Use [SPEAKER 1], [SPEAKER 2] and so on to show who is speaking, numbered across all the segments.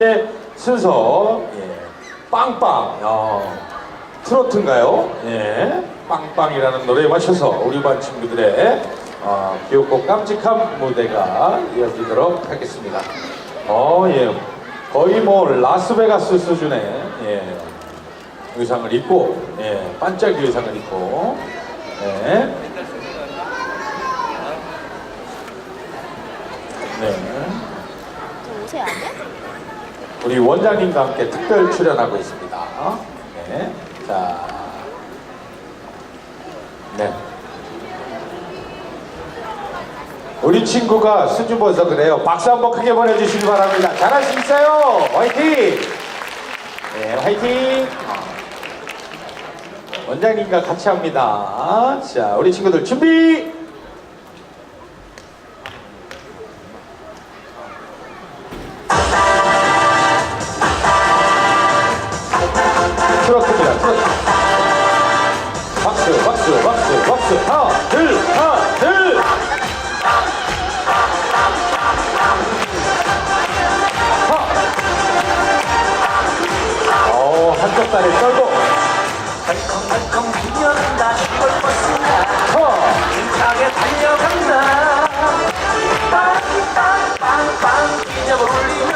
[SPEAKER 1] 네, 순서 예, 빵빵 야, 트로트인가요? 예, 빵빵이라는 노래에 맞춰서 우리 반 친구들의 어, 귀엽고 깜찍한 무대가 이어지도록 하겠습니다. 어, 예, 거의 뭐 라스베가스 수준의 예, 의상을 입고 예, 반짝이 의상을 입고 예. 네.
[SPEAKER 2] 저 옷에 안에?
[SPEAKER 1] 우리 원장님과 함께 특별 출연하고 있습니다. 네. 자. 네. 우리 친구가 수줍 어서 그래요. 박수 한번 크게 보내주시기 바랍니다. 잘할 수 있어요. 화이팅! 네, 화이팅! 원장님과 같이 합니다. 자, 우리 친구들 준비! 하나, 둘, 하나, 둘. 하. 어, 한쪽 다리 떨고.
[SPEAKER 3] 덜컹덜컹 뛰어간다 시골 버스가
[SPEAKER 1] 하.
[SPEAKER 3] 힘차게 달려간다 빵빵빵빵 울리며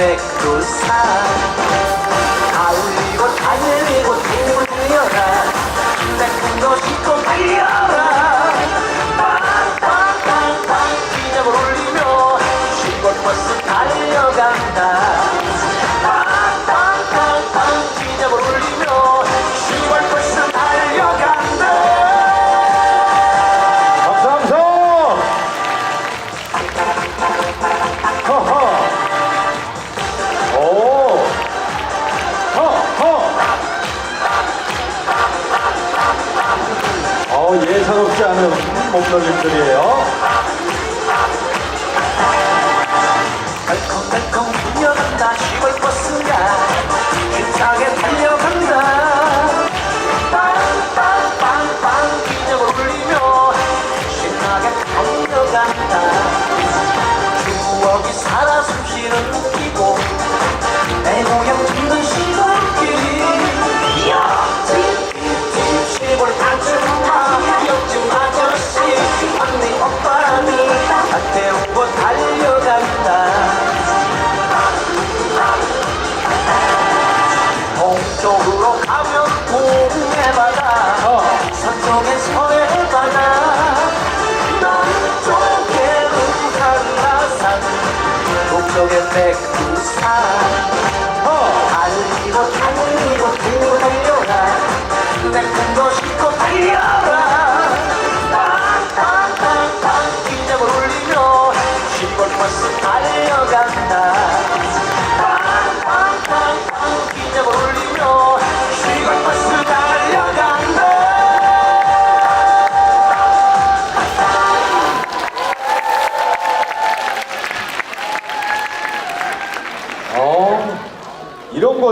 [SPEAKER 3] 백두산
[SPEAKER 1] 사롭지 않은 몸놀림들이에요.
[SPEAKER 3] 동쪽으로 가면 동해 바다
[SPEAKER 1] 어.
[SPEAKER 3] 서쪽엔 서해 바다 남쪽에는 한라산. 동쪽엔 백두산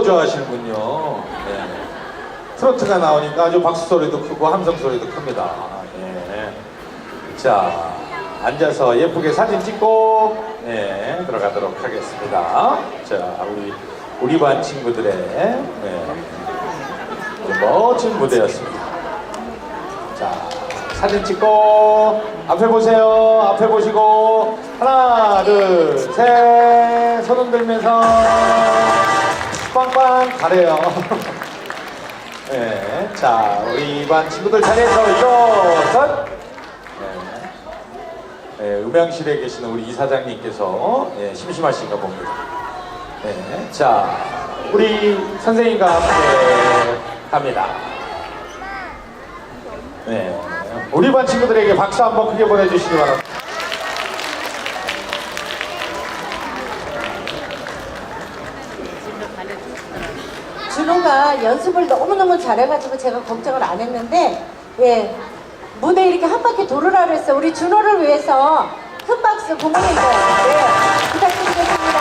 [SPEAKER 1] 좋아하시는군요. 네. 트로트가 나오니까 아주 박수 소리도 크고 함성 소리도 큽니다. 네. 자, 앉아서 예쁘게 사진 찍고 네, 들어가도록 하겠습니다. 자, 우리 우리 반 친구들의 네, 멋진 무대였습니다. 자, 사진 찍고 앞에 보세요. 앞에 보시고 하나, 둘, 셋. 손 흔들면서 빵빵 가래요. 네, 자, 우리 반 친구들 자리에서 일어선. 네, 네, 음향실에 계시는 우리 이사장님께서 네, 심심하신가 봅니다. 네, 자, 우리 선생님과 함께 합니다. 네, 우리 반 친구들에게 박수 한번 크게 보내주시기 바랍니다.
[SPEAKER 4] 준호가 연습을 너무너무 잘해가지고 제가 걱정을 안 했는데 예 무대 이렇게 한 바퀴 돌으라 그랬어 우리 준호를 위해서 큰 박수 부모님들 네, 부탁드리겠습니다.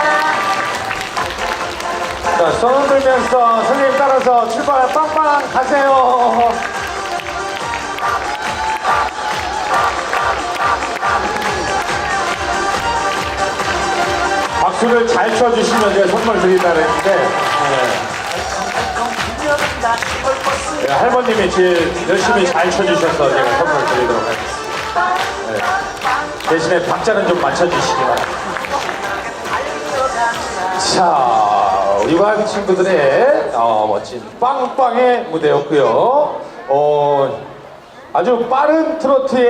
[SPEAKER 1] 자, 손 흔들면서 선생님 따라서 출발 빵빵 가세요. 박수를 잘 쳐주시면 제가 선물 했는데,
[SPEAKER 3] 기념이다 시골버스
[SPEAKER 1] 네, 할머님이 제일 열심히 잘 쳐주셔서 제가 선물 드리도록 하겠습니다. 네. 대신에 박자는 좀 맞춰주시기 바랍니다. 자, 우리 반 친구들의 어, 멋진 빵빵의 무대였고요. 어, 아주 빠른 트로트의